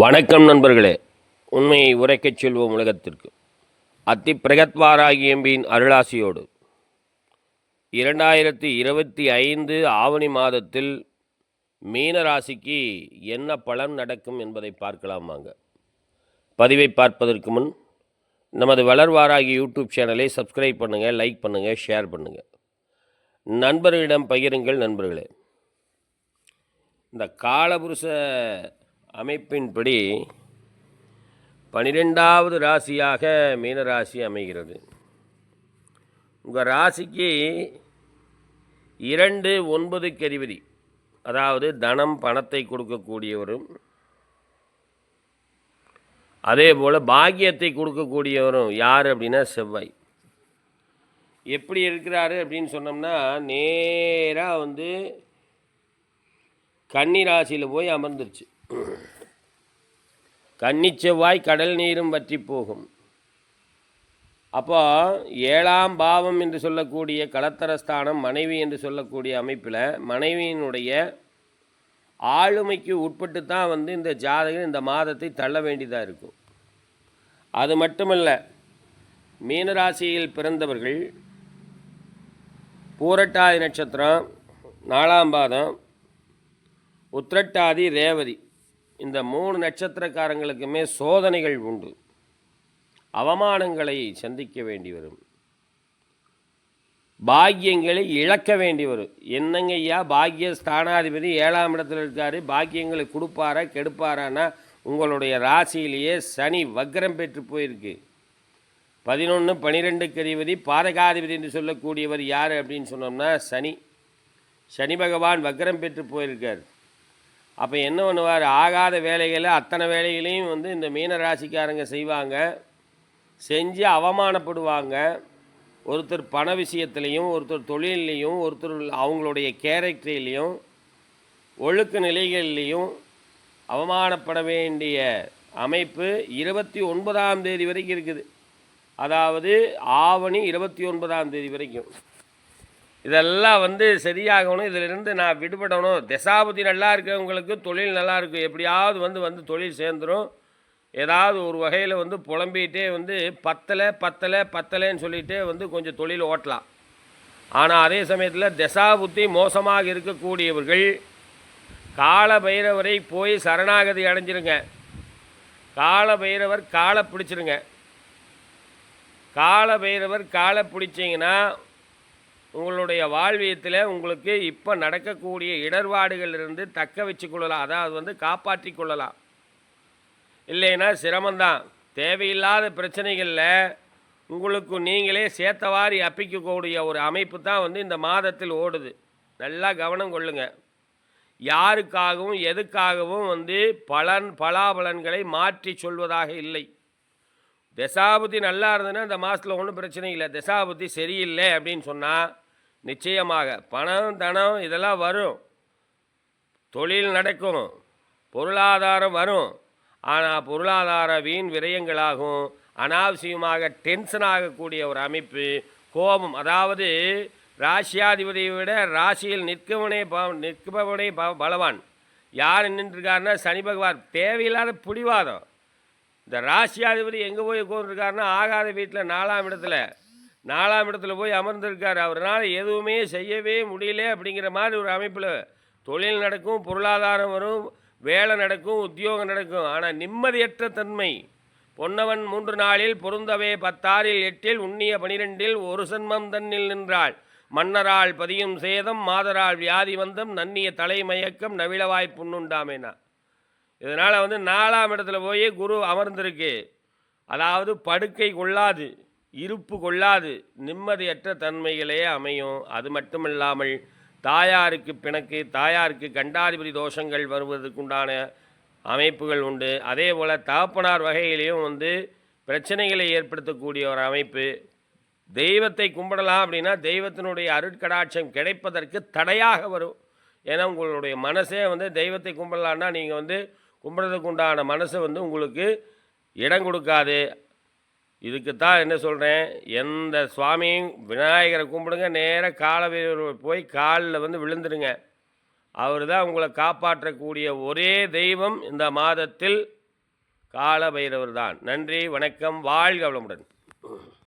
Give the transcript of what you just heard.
வணக்கம் நண்பர்களே. உண்மையை உரைக்கச் செல்வோம் உலகத்திற்கு. அத்தி பிரகத்வாராகியம்பின் அருளாசியோடு. இரண்டாயிரத்தி இருபத்தி ஐந்து ஆவணி மாதத்தில் மீனராசிக்கு என்ன பலன் நடக்கும் என்பதை பார்க்கலாம் வாங்க. பதிவை பார்ப்பதற்கு முன் நமது வளர்வாராகி யூடியூப் சேனலை சப்ஸ்கிரைப் பண்ணுங்கள் லைக் பண்ணுங்கள் ஷேர் பண்ணுங்கள் நண்பர்களிடம் பகிருங்கள் நண்பர்களே. இந்த காலபுருஷ அமைப்பின்படி பனிரெண்டாவது ராசியாக மீனராசி அமைகிறது. உங்கள் ராசிக்கு இரண்டு ஒன்பது கெரிவிதி அதாவது தனம் பணத்தை கொடுக்கக்கூடியவரும் அதே போல் பாக்கியத்தை கொடுக்கக்கூடியவரும் யார் அப்படின்னா செவ்வாய். எப்படி இருக்கிறாரு அப்படின்னு சொன்னோம்னா நேராக வந்து கன்னி ராசியில் போய் அமர்ந்துருச்சு. கன்னி செவ்வாய் கடல் நீரும் வற்றி போகும். அப்போ ஏழாம் பாவம் என்று சொல்லக்கூடிய களத்தரஸ்தானம் மனைவி என்று சொல்லக்கூடிய அமைப்பில் மனைவியினுடைய ஆளுமைக்கு உட்பட்டு தான் வந்து இந்த ஜாதகம் இந்த மாதத்தை தள்ள வேண்டியதாக இருக்கும். அது மட்டுமல்ல மீனராசியில் பிறந்தவர்கள் பூரட்டாதி நட்சத்திரம் நாலாம் பாதம் உத்திரட்டாதி ரேவதி இந்த மூணு நட்சத்திரக்காரங்களுக்குமே சோதனைகள் உண்டு. அவமானங்களை சந்திக்க வேண்டி வரும். பாக்கியங்களை இழக்க வேண்டி வரும். என்னங்க ஐயா பாக்கிய ஸ்தானாதிபதி ஏழாம் இடத்துல இருக்கார். பாக்கியங்களை கொடுப்பாரா கெடுப்பாரான்னா உங்களுடைய ராசியிலேயே சனி வக்ரம் பெற்று போயிருக்கு. பதினொன்று பனிரெண்டுக்கு அதிபதி பாதகாதிபதி என்று சொல்லக்கூடியவர் யார் அப்படின்னு சொன்னோம்னா சனி. சனி பகவான் வக்ரம் பெற்று போயிருக்கார். அப்போ என்ன பண்ணுவார்? ஆகாத வேலைகளை அத்தனை வேலைகளையும் வந்து இந்த மீன ராசிக்காரங்க செய்வாங்க. செஞ்சு அவமானப்படுவாங்க. ஒருத்தர் பண விஷயத்துலேயும் ஒருத்தர் தொழிலையும் ஒருத்தர் அவங்களுடைய கேரக்டர்லேயும் ஒழுக்க நிலைகள்லேயும் அவமானப்பட வேண்டிய அமைப்பு இருபத்தி ஒன்பதாம் தேதி வரைக்கும் இருக்குது. அதாவது ஆவணி இருபத்தி ஒன்பதாம் தேதி வரைக்கும். இதெல்லாம் வந்து சரியாகணும். இதிலிருந்து நான் விடுபடணும். தசாபதி நல்லா இருக்கிறவங்களுக்கு தொழில் நல்லா இருக்கும் எப்படியாவது வந்து வந்து தொழில் சேர்ந்துடும் ஏதாவது ஒரு வகையில் வந்து புலம்பிகிட்டே வந்து பத்தலை பத்தலை பத்தலைன்னு சொல்லிகிட்டே வந்து கொஞ்சம் தொழில் ஓட்டலாம். ஆனால் அதே சமயத்தில் தசாபுத்தி மோசமாக இருக்கக்கூடியவர்கள் கால பைரவரை போய் சரணாகதி அடைஞ்சிருங்க. கால பைரவர் காலை பிடிச்சிருங்க. கால பைரவர் காலை பிடிச்சிங்கன்னா உங்களுடைய வாழ்வியத்தில் உங்களுக்கு இப்போ நடக்கக்கூடிய இடர்பாடுகளிலிருந்து தக்க வச்சு கொள்ளலாம் அதாவது வந்து காப்பாற்றி கொள்ளலாம். இல்லைன்னா சிரமந்தான் தேவையில்லாத பிரச்சனைகளில் உங்களுக்கு நீங்களே சேர்த்தவாரி அப்பிக்கக்கூடிய ஒரு அமைப்பு தான் வந்து இந்த மாதத்தில் ஓடுது. நல்லா கவனம் கொள்ளுங்க. யாருக்காகவும் எதுக்காகவும் வந்து பலன் பலாபலன்களை மாற்றி சொல்வதாக இல்லை. தசாபுத்தி நல்லா இருந்ததுன்னா இந்த மாதத்தில் ஒன்றும் பிரச்சனை இல்லை. தசாபுத்தி சரியில்லை அப்படின்னு சொன்னால் நிச்சயமாக பணம் தனம் இதெல்லாம் வரும். தொழில் நடக்கும். பொருளாதாரம் வரும். ஆனால் பொருளாதார வீண் விரயங்களாகும். அனாவசியமாக டென்ஷன் ஆகக்கூடிய ஒரு அமைப்பு கோபம். அதாவது ராசியாதிபதியை விட ராசியில் நிற்கவனே ப நிற்பவனே ப பலவான் யார் நின்றுருக்காருன்னா சனி பகவான். தேவையில்லாத பிடிவாதம். இந்த ராசியாதிபதி எங்கே போய் உட்காந்துருக்காருன்னா ஆகாத வீட்டில் நாலாம் இடத்துல நாலாம் இடத்துல போய் அமர்ந்திருக்கார். அவரால் எதுவுமே செய்யவே முடியல அப்படிங்கிற மாதிரி ஒரு அமைப்பில் தொழில் நடக்கும் பொருளாதாரம் வரும் வேலை நடக்கும் உத்தியோகம் நடக்கும். ஆனால் நிம்மதியற்ற தன்மை. பொன்னவன் மூன்று நாளில் பொருந்தவே பத்தாறில் எட்டில் உண்ணிய பனிரெண்டில் ஒரு சன்மம் தன்னில் நின்றாள். மன்னரால் பதியும் சேதம் மாதரால் வியாதி வந்தம் நன்னிய தலைமயக்கம் நவிழவாய் புண்ணுண்டாமேனா இதனால் வந்து நாலாம் இடத்துல போய் குரு அமர்ந்திருக்கு. அதாவது படுக்கை கொள்ளாது இருப்பு கொள்ளாது நிம்மதியற்ற தன்மைகளே அமையும். அது மட்டுமில்லாமல் தாயாருக்கு பிணக்கு தாயாருக்கு கண்டாதிபதி தோஷங்கள் வருவதற்குண்டான அமைப்புகள் உண்டு. அதே போல் தகப்பனார் வகையிலையும் வந்து பிரச்சனைகளை ஏற்படுத்தக்கூடிய ஒரு அமைப்பு. தெய்வத்தை கும்பிடலாம் அப்படின்னா தெய்வத்தினுடைய அருட்கடாட்சம் கிடைப்பதற்கு தடையாக வரும். ஏன்னா உங்களுடைய மனசே வந்து தெய்வத்தை கும்பிடலான்னா நீங்கள் வந்து கும்பிட்றதுக்கு உண்டான மனசை வந்து உங்களுக்கு இடம் கொடுக்காது. இதுக்கு தான் என்ன சொல்கிறேன் எந்த சுவாமியும் விநாயகரை கும்பிடுங்க நேராக காலவீரர் போய் காலில் வந்து விழுந்துடுங்க. அவர் தான் உங்களை காப்பாற்றக்கூடிய ஒரே தெய்வம் இந்த மாதத்தில் கால பைரவர் தான். நன்றி வணக்கம் வாழ்க வளமுடன்.